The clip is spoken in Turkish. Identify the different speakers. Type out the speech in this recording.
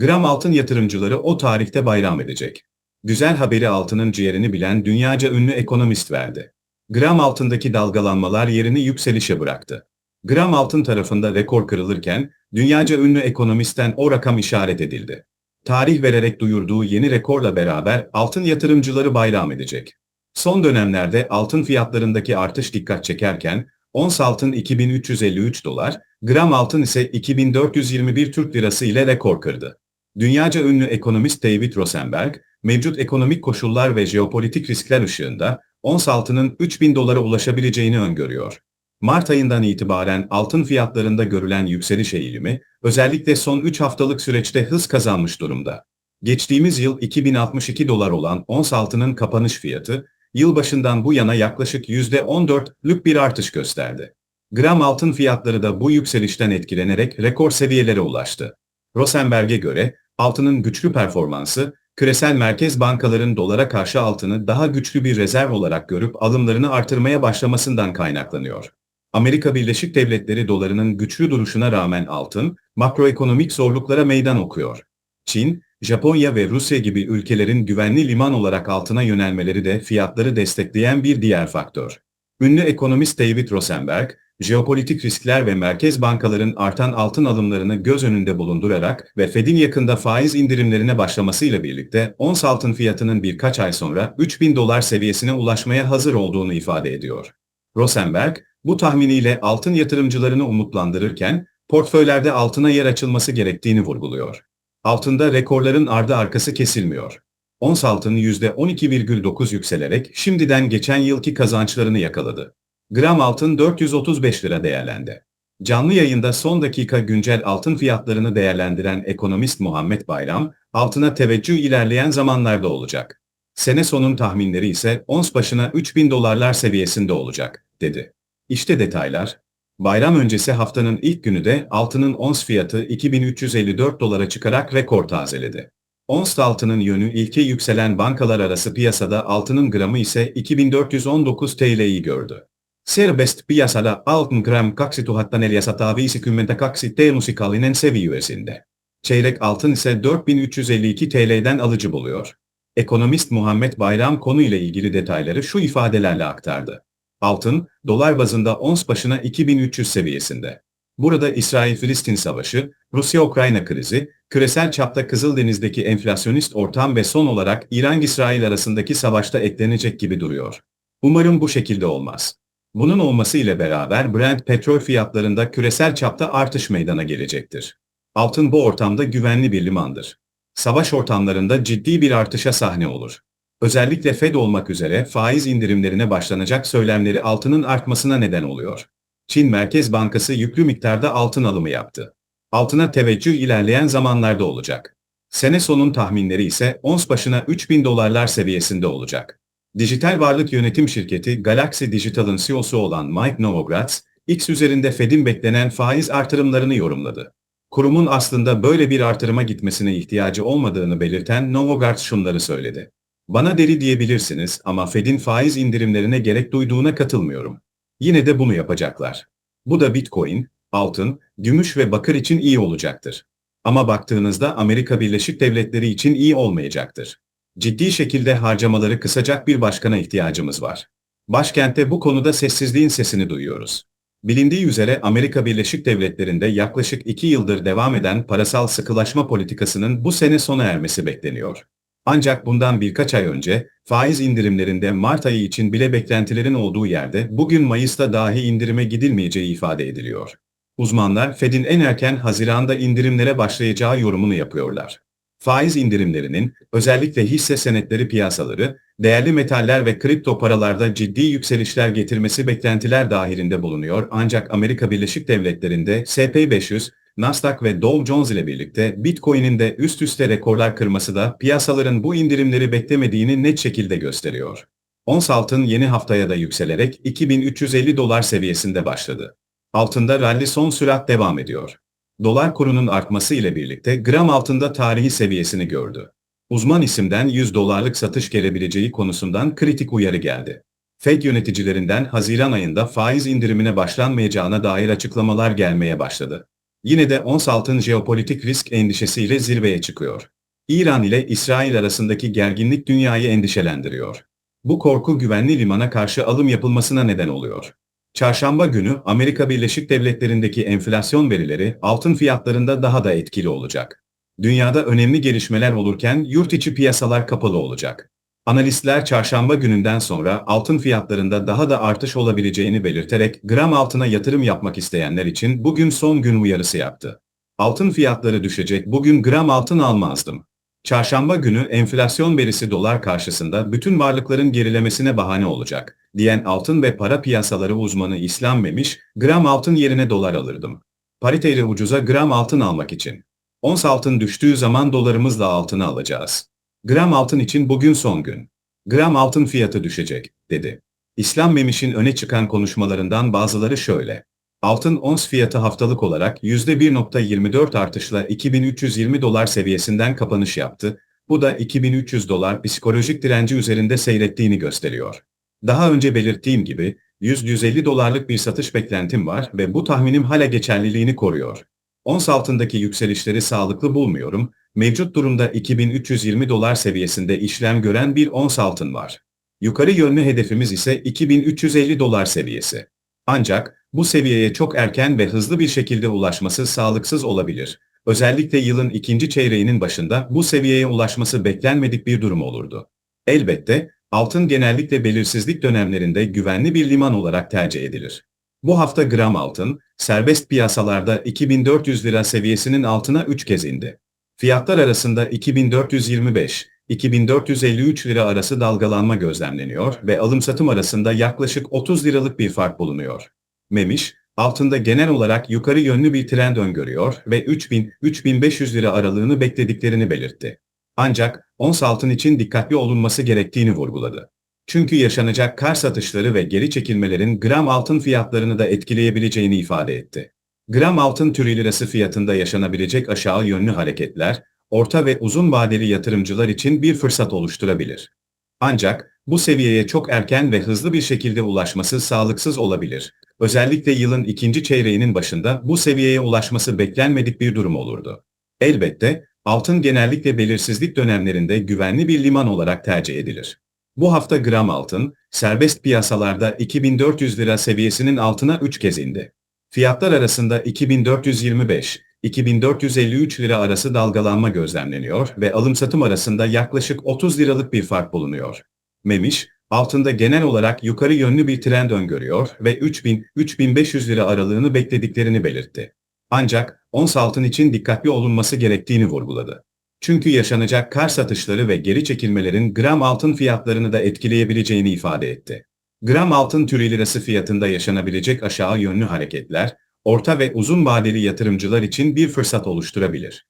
Speaker 1: Gram altın yatırımcıları o tarihte bayram edecek. Güzel haberi altının ciğerini bilen dünyaca ünlü ekonomist verdi. Gram altındaki dalgalanmalar yerini yükselişe bıraktı. Gram altın tarafında rekor kırılırken dünyaca ünlü ekonomistten o rakam işaret edildi. Tarih vererek duyurduğu yeni rekorla beraber altın yatırımcıları bayram edecek. Son dönemlerde altın fiyatlarındaki artış dikkat çekerken ons altın 2353 dolar, gram altın ise 2421 Türk Lirası ile rekor kırdı. Dünyaca ünlü ekonomist David Rosenberg, mevcut ekonomik koşullar ve jeopolitik riskler ışığında ons altının 3000 dolara ulaşabileceğini öngörüyor. Mart ayından itibaren altın fiyatlarında görülen yükseliş eğilimi, özellikle son 3 haftalık süreçte hız kazanmış durumda. Geçtiğimiz yıl 2062 dolar olan ons altının kapanış fiyatı, yılbaşından bu yana yaklaşık %14'lük bir artış gösterdi. Gram altın fiyatları da bu yükselişten etkilenerek rekor seviyelere ulaştı. Rosenberg'e göre, altının güçlü performansı, küresel merkez bankaların dolara karşı altını daha güçlü bir rezerv olarak görüp alımlarını artırmaya başlamasından kaynaklanıyor. Amerika Birleşik Devletleri dolarının güçlü duruşuna rağmen altın, makroekonomik zorluklara meydan okuyor. Çin, Japonya ve Rusya gibi ülkelerin güvenli liman olarak altına yönelmeleri de fiyatları destekleyen bir diğer faktör. Ünlü ekonomist David Rosenberg, jeopolitik riskler ve merkez bankaların artan altın alımlarını göz önünde bulundurarak ve Fed'in yakında faiz indirimlerine başlamasıyla birlikte ons altın fiyatının birkaç ay sonra 3000 dolar seviyesine ulaşmaya hazır olduğunu ifade ediyor. Rosenberg, bu tahminiyle altın yatırımcılarını umutlandırırken, portföylerde altına yer açılması gerektiğini vurguluyor. Altında rekorların ardı arkası kesilmiyor. Ons altın %12,9 yükselerek şimdiden geçen yılki kazançlarını yakaladı. Gram altın 435 lira değerlendi. Canlı yayında son dakika güncel altın fiyatlarını değerlendiren ekonomist Muhammed Bayram, altına teveccüh ilerleyen zamanlarda olacak. Sene sonun tahminleri ise ons başına 3000 dolarlar seviyesinde olacak, dedi. İşte detaylar. Bayram öncesi haftanın ilk günü de altının ons fiyatı 2354 dolara çıkarak rekor tazeledi. Ons altının yönü ilke yükselen bankalar arası piyasada altının gramı ise 2419 TL'yi gördü. Serbest piyasada altın gram 2452 T musikalinen seviyesinde. Çeyrek altın ise 4452 TL'den alıcı buluyor. Ekonomist Muhammed Bayram konuyla ilgili detayları şu ifadelerle aktardı. Altın, dolar bazında ons başına 2300 seviyesinde. Burada İsrail-Filistin savaşı, Rusya-Ukrayna krizi, küresel çapta Kızıldeniz'deki enflasyonist ortam ve son olarak İran-İsrail arasındaki savaşta eklenecek gibi duruyor. Umarım bu şekilde olmaz. Bunun olması ile beraber Brent petrol fiyatlarında küresel çapta artış meydana gelecektir. Altın bu ortamda güvenli bir limandır. Savaş ortamlarında ciddi bir artışa sahne olur. Özellikle Fed olmak üzere faiz indirimlerine başlanacak söylemleri altının artmasına neden oluyor. Çin Merkez Bankası yüklü miktarda altın alımı yaptı. Altına teveccüh ilerleyen zamanlarda olacak. Sene sonun tahminleri ise ons başına 3000 dolarlar seviyesinde olacak. Dijital varlık yönetim şirketi Galaxy Digital'ın CEO'su olan Mike Novogratz, X üzerinde Fed'in beklenen faiz artırımlarını yorumladı. Kurumun aslında böyle bir artırıma gitmesine ihtiyacı olmadığını belirten Novogratz şunları söyledi. Bana deli diyebilirsiniz ama Fed'in faiz indirimlerine gerek duyduğuna katılmıyorum. Yine de bunu yapacaklar. Bu da Bitcoin, altın, gümüş ve bakır için iyi olacaktır. Ama baktığınızda Amerika Birleşik Devletleri için iyi olmayacaktır. Ciddi şekilde harcamaları kısacak bir başkana ihtiyacımız var. Başkentte bu konuda sessizliğin sesini duyuyoruz. Bilindiği üzere Amerika Birleşik Devletleri'nde yaklaşık iki yıldır devam eden parasal sıkılaşma politikasının bu sene sona ermesi bekleniyor. Ancak bundan birkaç ay önce faiz indirimlerinde Mart ayı için bile beklentilerin olduğu yerde bugün Mayıs'ta dahi indirime gidilmeyeceği ifade ediliyor. Uzmanlar Fed'in en erken Haziran'da indirimlere başlayacağı yorumunu yapıyorlar. Faiz indirimlerinin özellikle hisse senetleri piyasaları, değerli metaller ve kripto paralarda ciddi yükselişler getirmesi beklentiler dahilinde bulunuyor ancak Amerika Birleşik Devletleri'nde SP500, Nasdaq ve Dow Jones ile birlikte Bitcoin'in de üst üste rekorlar kırması da piyasaların bu indirimleri beklemediğini net şekilde gösteriyor. Ons altın yeni haftaya da yükselerek 2350 dolar seviyesinde başladı. Altında rally son sürat devam ediyor. Dolar kurunun artması ile birlikte gram altında tarihi seviyesini gördü. Uzman isimden 100 dolarlık satış gelebileceği konusundan kritik uyarı geldi. Fed yöneticilerinden Haziran ayında faiz indirimine başlanmayacağına dair açıklamalar gelmeye başladı. Yine de ons altın jeopolitik risk endişesiyle zirveye çıkıyor. İran ile İsrail arasındaki gerginlik dünyayı endişelendiriyor. Bu korku güvenli limana karşı alım yapılmasına neden oluyor. Çarşamba günü Amerika Birleşik Devletleri'ndeki enflasyon verileri altın fiyatlarında daha da etkili olacak. Dünyada önemli gelişmeler olurken yurt içi piyasalar kapalı olacak. Analistler çarşamba gününden sonra altın fiyatlarında daha da artış olabileceğini belirterek gram altına yatırım yapmak isteyenler için bugün son gün uyarısı yaptı. Altın fiyatları düşecek bugün gram altın almazdım. Çarşamba günü enflasyon verisi dolar karşısında bütün varlıkların gerilemesine bahane olacak, diyen altın ve para piyasaları uzmanı İslam Memiş, gram altın yerine dolar alırdım. Pariteyle ucuza gram altın almak için. Ons altın düştüğü zaman dolarımızla altını alacağız. Gram altın için bugün son gün. Gram altın fiyatı düşecek, dedi. İslam Memiş'in öne çıkan konuşmalarından bazıları şöyle. Altın ons fiyatı haftalık olarak %1.24 artışla 2320 dolar seviyesinden kapanış yaptı. Bu da 2300 dolar psikolojik direnci üzerinde seyrettiğini gösteriyor. Daha önce belirttiğim gibi 100-150 dolarlık bir satış beklentim var ve bu tahminim hala geçerliliğini koruyor. Ons altındaki yükselişleri sağlıklı bulmuyorum. Mevcut durumda 2320 dolar seviyesinde işlem gören bir ons altın var. Yukarı yönlü hedefimiz ise 2350 dolar seviyesi. Ancak bu seviyeye çok erken ve hızlı bir şekilde ulaşması sağlıksız olabilir. Özellikle yılın ikinci çeyreğinin başında bu seviyeye ulaşması beklenmedik bir durum olurdu. Elbette, altın genellikle belirsizlik dönemlerinde güvenli bir liman olarak tercih edilir. Bu hafta gram altın, serbest piyasalarda 2400 lira seviyesinin altına 3 kez indi. Fiyatlar arasında 2425, 2453 lira arası dalgalanma gözlemleniyor ve alım-satım arasında yaklaşık 30 liralık bir fark bulunuyor. Memiş, altında genel olarak yukarı yönlü bir trend öngörüyor ve 3000-3500 lira aralığını beklediklerini belirtti. Ancak ons altın için dikkatli olunması gerektiğini vurguladı. Çünkü yaşanacak kar satışları ve geri çekilmelerin gram altın fiyatlarını da etkileyebileceğini ifade etti. Gram altın türü lirası fiyatında yaşanabilecek aşağı yönlü hareketler, orta ve uzun vadeli yatırımcılar için bir fırsat oluşturabilir. Ancak bu seviyeye çok erken ve hızlı bir şekilde ulaşması sağlıksız olabilir. Özellikle yılın ikinci çeyreğinin başında bu seviyeye ulaşması beklenmedik bir durum olurdu. Elbette, altın genellikle belirsizlik dönemlerinde güvenli bir liman olarak tercih edilir. Bu hafta gram altın, serbest piyasalarda 2400 lira seviyesinin altına 3 kez indi. Fiyatlar arasında 2425, 2453 lira arası dalgalanma gözlemleniyor ve alım-satım arasında yaklaşık 30 liralık bir fark bulunuyor. Memiş, altında genel olarak yukarı yönlü bir trend öngörüyor ve 3000-3500 lira aralığını beklediklerini belirtti. Ancak ons altın için dikkatli olunması gerektiğini vurguladı. Çünkü yaşanacak kar satışları ve geri çekilmelerin gram altın fiyatlarını da etkileyebileceğini ifade etti. Gram altın türü lirası fiyatında yaşanabilecek aşağı yönlü hareketler, orta ve uzun vadeli yatırımcılar için bir fırsat oluşturabilir.